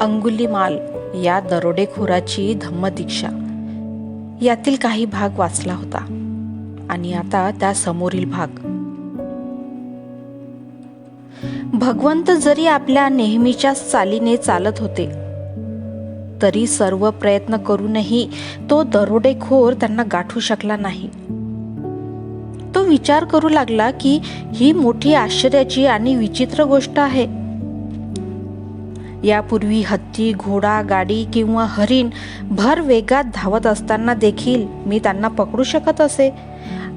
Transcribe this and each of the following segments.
अंगुलीमाल या दरोडेखोराची धम्मदीक्षा. यातील काही भाग वाचला होता. आणि आता त्या समोरील भाग. भगवंत जरी आपल्या नेहमीच्या चालीने चालत होते तरी सर्व प्रयत्न करूनही तो दरोडेखोर त्यांना गाठू शकला नाही. तो विचार करू लागला की ही मोठी आश्चर्याची आणि विचित्र गोष्ट आहे. यापूर्वी हत्ती घोडा गाडी किंवा हरिण भर वेगात धावत असताना देखील मी त्यांना पकडू शकत असे.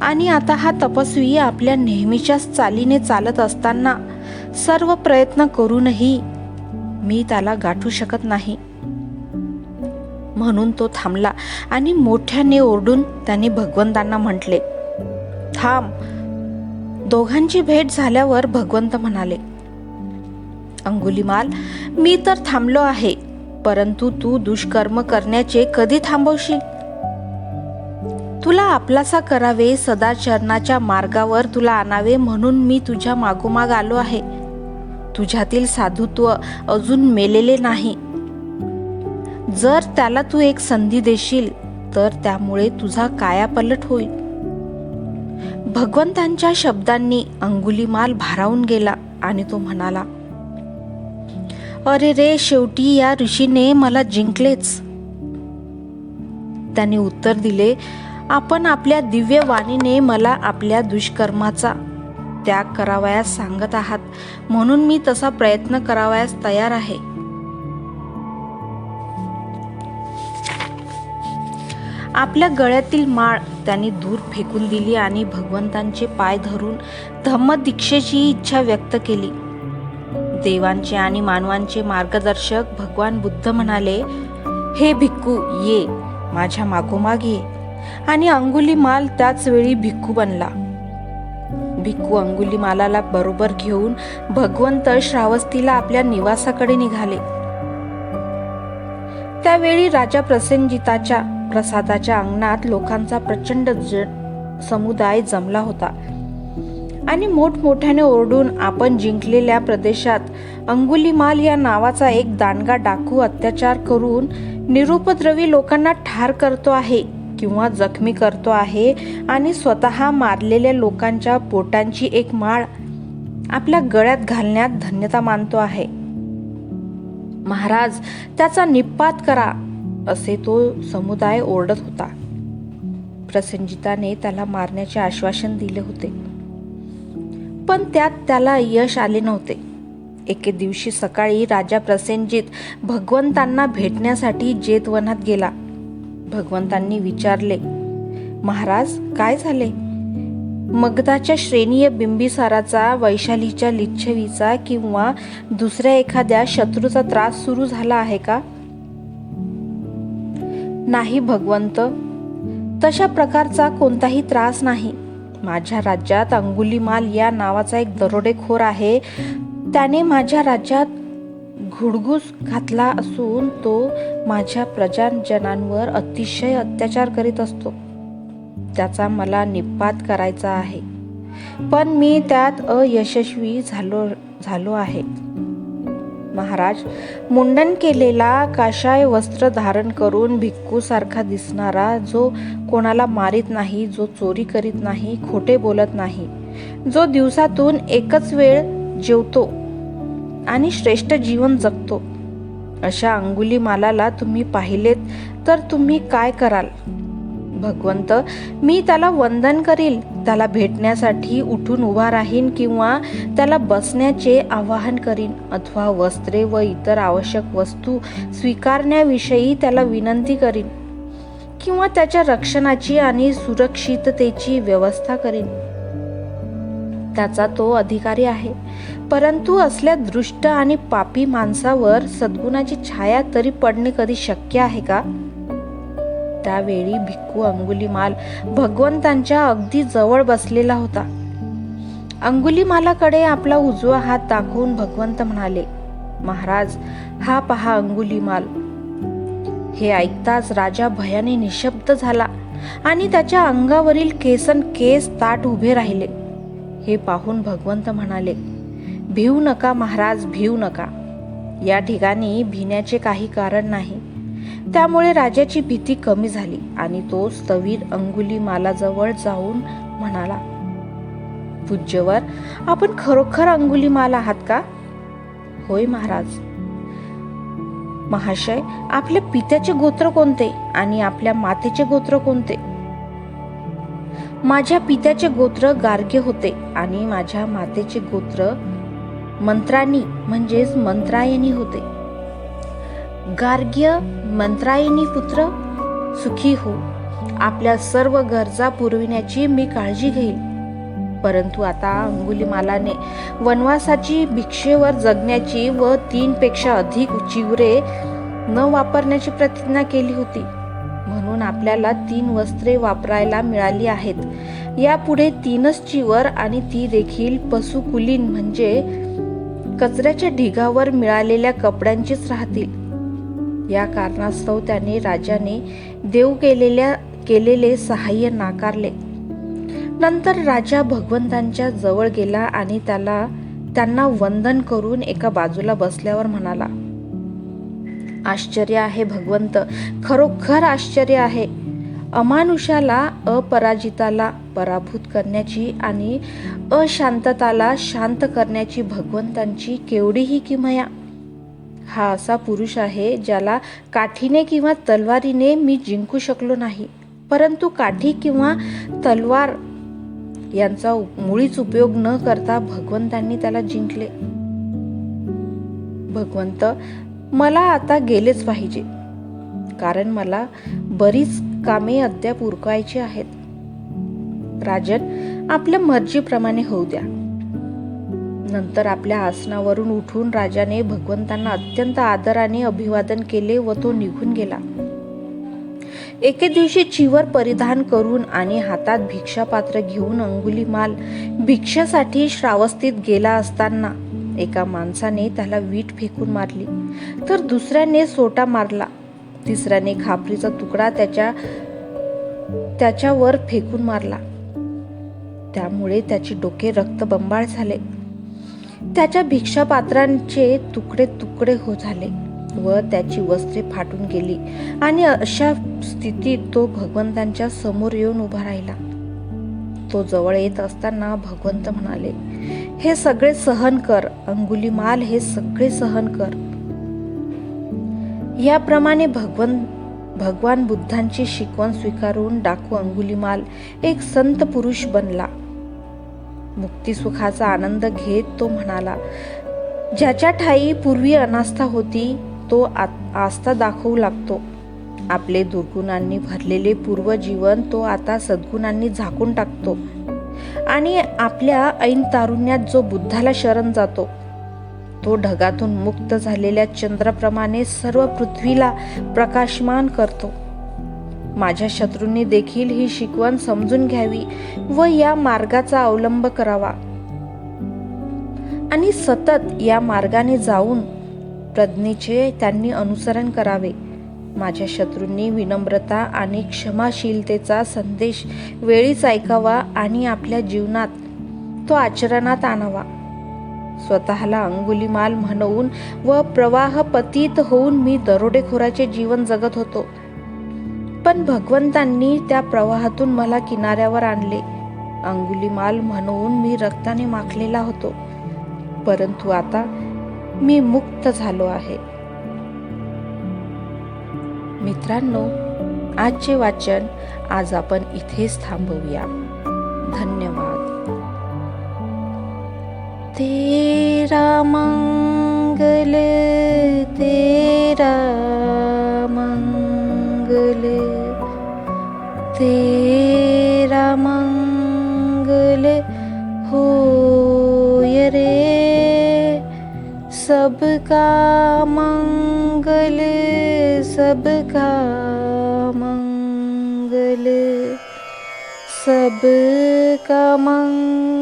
आणि आता हा तपस्वी आपल्या नेहमीच्याच चालीने चालत असताना सर्व प्रयत्न करूनही मी त्याला गाठू शकत नाही. म्हणून तो थांबला आणि मोठ्याने ओरडून त्याने भगवंतांना म्हटले थांब. दोघांची भेट झाल्यावर भगवंत म्हणाले अंगुलीमाल मी तर थांबलो आहे परंतु तू दुष्कर्म करण्याचे कधी थांबवशील? तुला आपलासा करावे सदाचरणाच्या मार्गावर तुला आणावे म्हणून मी तुझ्या मागोमाग आलो आहे. तुझ्यातील साधुत्व अजून मेलेले नाही. जर त्याला तू एक संधी देशील तर त्यामुळे तुझा कायापलट होईल. भगवंतांच्या शब्दांनी अंगुलीमाल भारावून गेला आणि तो म्हणाला अरे रे शेवटी या ऋषीने मला जिंकलेच. त्याने उत्तर दिले आपण आपल्या दिव्य वाणीने मला आपल्या दुष्कर्माचा त्याग करावयास सांगत आहात. म्हणून मी तसा प्रयत्न करावयास तयार आहे. आपल्या गळ्यातील माळ त्यांनी दूर फेकून दिली आणि भगवंतांचे पाय धरून धम्मदीक्षेची इच्छा व्यक्त केली. देवांचे आणि मानवांचे मार्गदर्शक भगवान बुद्ध म्हणाले हे भिक्खू ये माझ्या मागोमाग ये. आणि अंगुलीमाल त्याच वेळी भिक्खू बनला. भिक्खू अंगुलीमालाला बरोबर घेऊन भगवंत श्रावस्तीला आपल्या निवासाकडे निघाले. त्यावेळी राजा प्रसेनजिताच्या प्रसादाच्या अंगणात लोकांचा प्रचंड ज समुदाय जमला होता. आणि मोठमोठ्याने ओरडून आपण जिंकलेल्या प्रदेशात अंगुलीमाल या नावाचा एक दांडगा डाकू अत्याचार करून निरुपद्रवी लोकांना ठार करतो आहे किंवा जखमी करतो आहे आणि स्वतः मारलेल्या लोकांच्या पोटांची एक माळ आपल्या गळ्यात घालण्यात धन्यता मानतो आहे. महाराज त्याचा निपात करा असे तो समुदाय ओरडत होता. प्रसंजिताने त्याला मारण्याचे आश्वासन दिले होते. पण त्यात त्याला यश आले नव्हते. एके दिवशी सकाळी राजा प्रसेनजित भगवंतांना भेटण्यासाठी जेतवनात गेला. भगवंतांनी विचारले महाराज काय झाले? मगधाच्या श्रेणीय बिंबिसाराचा वैशालीच्या लिच्छवीचा किंवा दुसऱ्या एखाद्या शत्रूचा त्रास सुरू झाला आहे का? नाही भगवंत. तशा प्रकारचा कोणताही त्रास नाही. माझ्या राज्यात अंगुलीमाल या नावाचा एक दरोडेखोर आहे. त्याने माझ्या राज्यात घुडघुस घातला असून तो माझ्या प्रजाजनांवर अतिशय अत्याचार करीत असतो. त्याचा मला निपात करायचा आहे. पण मी त्यात अयशस्वी झालो झालो आहे. महाराज मुंडन केलेला काशाय वस्त्र धारण करून भिक्खूसारखा दिसणारा जो कोणाला मारित नाही जो चोरी करीत नाही खोटे बोलत नाही जो दिवसातून एकच वेळ जेवतो आणि श्रेष्ठ जीवन जगतो अशा अंगुली मालाला तुम्ही पाहिलेत तर तुम्ही काय कराल? भगवंत मी त्याला वंदन करील. त्याला भेटण्यासाठी उठून उभा राहीन किंवा त्याला बसण्याचे आवाहन करीन. अथवा वस्त्रे व इतर आवश्यक वस्तू स्वीकारण्याविषयी त्याला विनंती करीन. किंवा त्याच्या रक्षणाची आणि सुरक्षिततेची व्यवस्था करीन. त्याचा तो अधिकारी आहे. परंतु असल्या दृष्ट आणि पापी माणसावर सद्गुणाची छाया तरी पडणे कधी शक्य आहे का? त्यावेळी भिक्खू अंगुलीमाल भगवंतांच्या अगदी जवळ बसलेला होता. अंगुलीमालाकडे आपला उजवा हात दाखवून भगवंत म्हणाले महाराज हा पहा अंगुलीमाल. हे ऐकताच राजा भयाने निशब्द झाला आणि त्याच्या अंगावरील केसन केस ताट उभे राहिले. हे पाहून भगवंत म्हणाले भिवू नका महाराज भिवू नका. या ठिकाणी भिण्याचे काही कारण नाही. त्यामुळे राजाची भीती कमी झाली आणि तो स्थवीर अंगुली मालाजवळ जाऊन म्हणाला पूज्यवर आपण खरोखर अंगुलीमाल आहात का? होय महाराज. महाशय आपल्या पित्याचे गोत्र कोणते आणि आपल्या मातेचे गोत्र कोणते? माझ्या पित्याचे गोत्र गार्गे होते आणि माझ्या मातेचे गोत्र मंत्रानी म्हणजेच मंत्रायणी होते. गार्ग्य मंत्रायिनी पुत्र सुखी हो. आपल्या सर्व गरजा पुरविण्याची मी काळजी घेईल परंतु आता अंगुलीमालाने वनवासाची भिक्षेवर जगण्याची व तीनपेक्षा अधिक चिवरे न वापरण्याची प्रतिज्ञा केली होती. म्हणून आपल्याला तीन वस्त्रे वापरायला मिळाली आहेत. यापुढे तीनच चिवर आणि ती देखील पशुकुलीन म्हणजे कचऱ्याच्या ढिगावर मिळालेल्या कपड्यांचीच राहतील. या कारणास्तव त्याने राजाने देव केलेल्या केलेले सहाय्य नाकारले. नंतर राजा भगवंतांच्या जवळ गेला आणि त्याला त्यांना वंदन करून एका बाजूला बसल्यावर म्हणाला आश्चर्य आहे भगवंत खरोखर आश्चर्य आहे. अमानुषाला अपराजिताला पराभूत करण्याची आणि अशांतताला शांत करण्याची भगवंतांची केवढीही किमया हा असा पुरुष आहे ज्याला काठीने किंवा तलवारीने मी जिंकू शकलो नाही. परंतु काठी किंवा तलवार यांचा मुळीच उपयोग न करता भगवंतांनी त्याला जिंकले. भगवंत मला आता गेलेच पाहिजे. कारण मला बरीच कामे अद्याप उरकायची आहेत. राजन आपल्या मर्जीप्रमाणे होऊ द्या. नंतर आपल्या आसनावरून उठून राजाने भगवंतांना अत्यंत आदराने अभिवादन केले व तो निघून गेला. एके दिवशी चिवर परिधान करून आणि हातात भिक्षापात्र घेऊन अंगुलीमाल भिक्षेसाठी श्रावस्तीत गेला असताना एका माणसाने त्याला वीट फेकून मारली. तर दुसऱ्याने सोटा मारला. तिसऱ्याने खापरीचा तुकडा त्याच्या त्याच्यावर फेकून मारला. त्यामुळे त्याचे डोके रक्तबंबाळ झाले. त्याच्या भिक्षापात्रांचे तुकडे तुकडे हो झाले व त्याची वस्त्रे फाटून गेली. आणि अशा स्थितीत तो भगवंतांच्या समोर येऊन उभा राहिला. तो जवळ येत असताना भगवंत म्हणाले हे सगळे सहन कर अंगुलीमाल हे सगळे सहन कर. याप्रमाणे भगवन भगवान बुद्धांची शिकवण स्वीकारून डाकू अंगुलीमाल एक संत पुरुष बनला. मुक्तीसुखाचा आनंद घेत तो म्हणाला ज्याच्या ठाई पूर्वी अनास्था होती तो आ- आस्था दाखवू लागतो. आपले दुर्गुणांनी भरलेले पूर्व जीवन तो आता सद्गुणांनी झाकून टाकतो. आणि आपल्या ऐन तारुण्यात जो बुद्धाला शरण जातो तो ढगातून मुक्त झालेल्या चंद्राप्रमाणे सर्व पृथ्वीला प्रकाशमान करतो. माझ्या शत्रूंनी देखील ही शिकवण समजून घ्यावी व या मार्गाचा अवलंब करावा. आणि सतत या मार्गाने जाऊन प्रज्ञेचे त्यांनी अनुसरण करावे. माझ्या शत्रूंनी विनम्रता आणि क्षमाशीलतेचा संदेश वेळीच ऐकावा आणि आपल्या जीवनात तो आचरणात आणावा. स्वतःला अंगुलीमाल म्हणवून व प्रवाह पतीत होऊन मी दरोडेखोराचे जीवन जगत होतो. पण भगवंतांनी त्या प्रवाहातून मला किनाऱ्यावर आणले. अंगुलीमाल म्हणून मी रक्ताने माखलेला होतो. परंतु आता मी मुक्त झालो आहे. मित्रांनो आजचे वाचन आज आपण इथेच थांबवूया. धन्यवाद. तेरा मंगल तेरा तेरा मंगल होय रे। मंगल सबका मंगल। सबका मंगल